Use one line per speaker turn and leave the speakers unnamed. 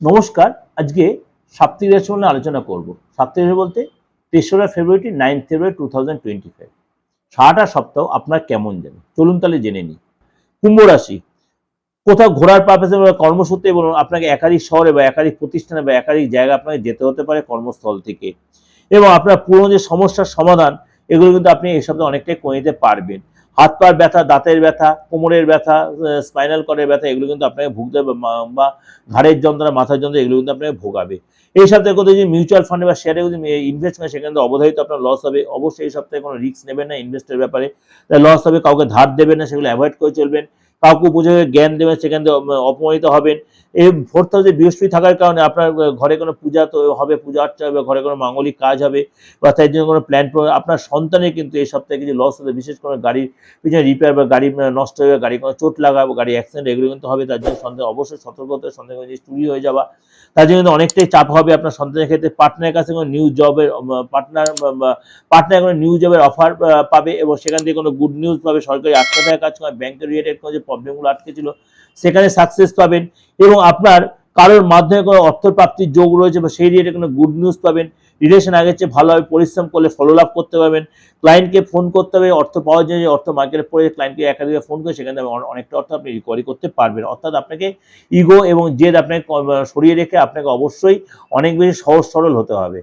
নমস্কার, আজকে সাপ্তাহিক রাশি নিয়ে আলোচনা করব। সাপ্তাহিক রাশি বলতে তেসরা ফেব্রুয়ারি nine February two thousand twenty five. সারাটা সপ্তাহ আপনার কেমন যাবে চলুন তাহলে জেনে নিই। কুম্ভ রাশি। কোথাও ঘোরার পারপাসে বা কর্মসূত্রে বলুন, আপনাকে একাধিক শহরে বা একাধিক প্রতিষ্ঠানে বা একাধিক জায়গায় আপনাকে যেতে হতে পারে কর্মস্থল থেকে। এবং আপনার পুরনো যে সমস্যার সমাধান, এগুলো কিন্তু আপনি এই সপ্তাহে অনেকটাই করে নিতে পারবেন। হাত পার ব্যথা, দাঁতের ব্যথা, কোমরের ব্যথা স্পাইনাল কর্ডের ব্যথা, এগুলো কিন্তু আপনাকে ভুগতে বা- ঘাড়ের যন্ত্রণা, মাথার যন্ত্রণা, এগুলো কিন্তু আপনাকে ভোগাবে। এই সপ্তাহে কোথাও যদি মিউচুয়াল ফান্ডে বা শেয়ারে যদি ইনভেস্ট করে সেখানে অবধারিত আপনার লস হবে। অবশ্যই এই সপ্তাহে কোনো রিস্ক নেবেন না ইনভেস্টের ব্যাপারে। লস হবে, কাউকে ধার দেবেন না, সেগুলো অ্যাভয়েড করে চলবেন। কাউকে উপযোগে জ্ঞান দেবেন, সেখান থেকে অপমানিত হবেন। এই ফোর্থ হাউসে বৃহস্পতি থাকার কারণে আপনার ঘরে কোনো পূজা তো হবে, পূজা অর্চা হবে, ঘরে কোনো মাঙ্গলিক কাজ হবে, বা তাই জন্য কোনো প্ল্যান আপনার সন্তানের কিন্তু এই সপ্তাহে কিছু লস হবে, বিশেষ করে গাড়ির পিছনে রিপেয়ার বা গাড়ি নষ্ট হয়ে গাড়ি কোনো চোট লাগাবো, গাড়ি অ্যাক্সিডেন্ট এগুলো কিন্তু হবে, তার জন্য সন্তান অবশ্যই সতর্কতা সন্তান চুরি হয়ে যাওয়া। তার জন্য কিন্তু অনেকটাই চাপ হবে আপনার সন্তানের ক্ষেত্রে। পার্টনারের কাছে কোনো নিউ জবের পার্টনার পার্টনার কোনো নিউ জবের অফার পাবে এবং সেখান থেকে কোনো গুড নিউজ পাবে, সরকারি আটকাতায় কাজ করে ব্যাংকের রিলেটেড কোনো প্রবলেমগুলো আটকে ছিল সেখানে সাকসেস পাবেন এবং আপনার কারোর মাধ্যমে কোনো অর্থ প্রাপ্তির যোগ রয়েছে বা সেই রিলেটেড কোনো গুড নিউজ পাবেন। রিলেশন আগের চেয়ে ভালোভাবে পরিশ্রম করলে ফলো আপ করতে পারবেন। ক্লায়েন্টকে ফোন করতে হবে, অর্থ পাওয়ার জন্য যে অর্থ মার্কেটে পড়ে ক্লায়েন্টকে একাধিক ফোন করে সেখানে অনে- অনেকটা অর্থ আপনি রিকভারি করতে পারবেন। অর্থাৎ আপনাকে ইগো এবং জেদ আপনাকে সরিয়ে রেখে আপনাকে অবশ্যই অনেক বেশি সহজ সরল হতে হবে।